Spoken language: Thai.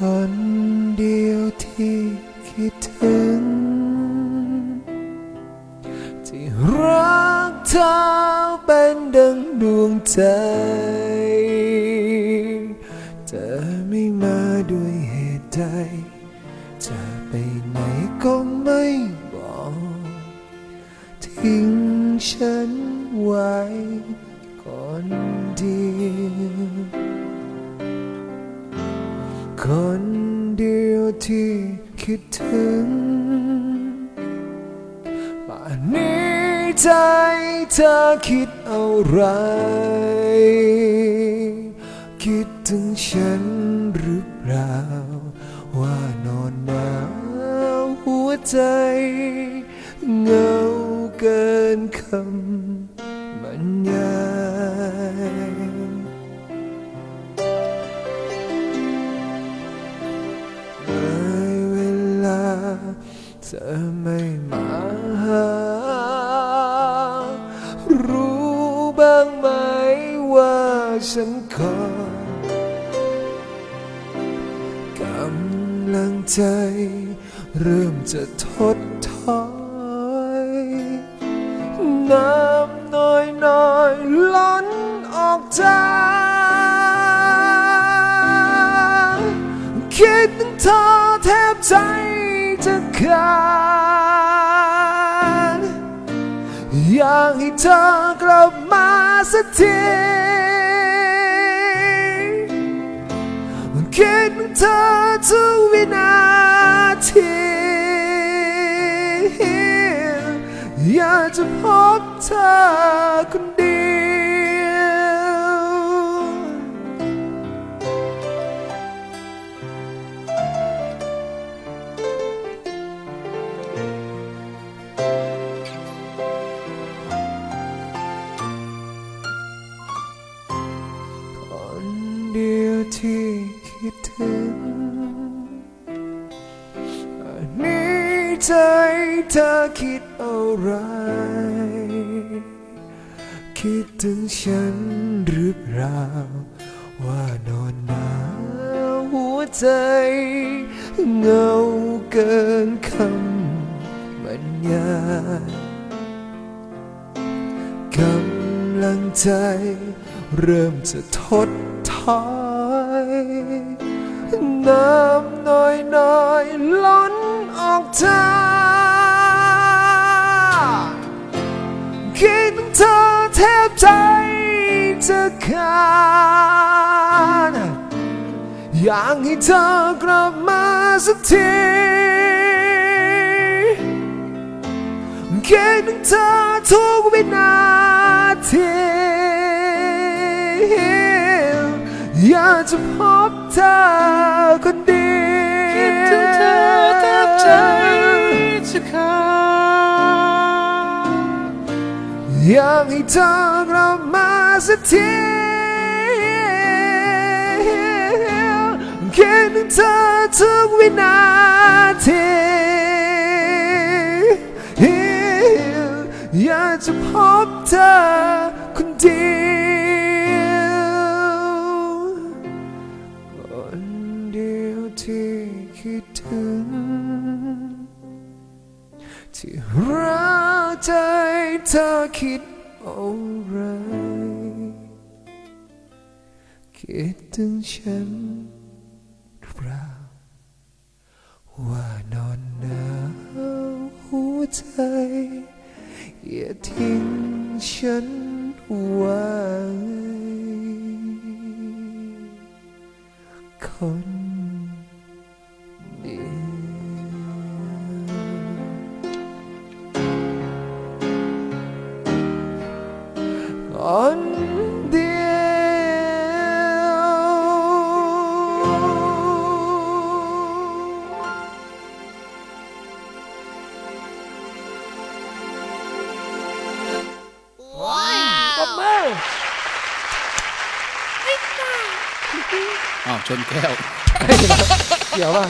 คนเดียวที่คิดถึง ที่รักเธอเป็นดังดวงใจ ใดจะไปไหนก็ไม่บอก ทิ้งฉันไว้คนเดียวคนเดียวที่คิดถึงป่านนี้ใจเธอคิดอะไร คิดถึงฉันหรือเปล่า ใจเหงาเกินคำบรรยายเลยเวลาเธอไม่มาหา รู้บ้างไหมว่าฉันขอกำลังใจ เริ่มจะทดถอยน้ำน้อยน้อยล้นออกจากคิดถึงเธอแทบใจจะขาดอยากให้เธอกลับมาสักทีคิดถึงเธอทุกวินาที จะพบเธอคนเดียว คนเดียวที่คิดถึง ใจเธอคิดอะไร คิดถึงฉันหรือเปล่า ว่านอนหนาวหัวใจ เงาเกินคำบรรยายกำลังใจเริ่มจะทดถอย น้ำน้อยน้อยล้น ออกจากคิดถึงเธอแทบใจจะขาดอยากให้เธอกลับมาสักทีคิดถึงเธอทุกวินาทีอยากจะพบเธอคนเดียวคิดถึงเธอ ใจจะขาดอยากให้เธอกลับมาสักทีคิดถึงเธอทุกวินาทีอยากจะพบเธอ ที่รักใจเธอคิดอะไรคิดถึงฉันหรือเปล่าว่านอนหนาวหัวใจ อย่าทิ้งฉันไว้คน คนเดียวปรบมืออ้าวชนแก้ว เดี๋ยวว่า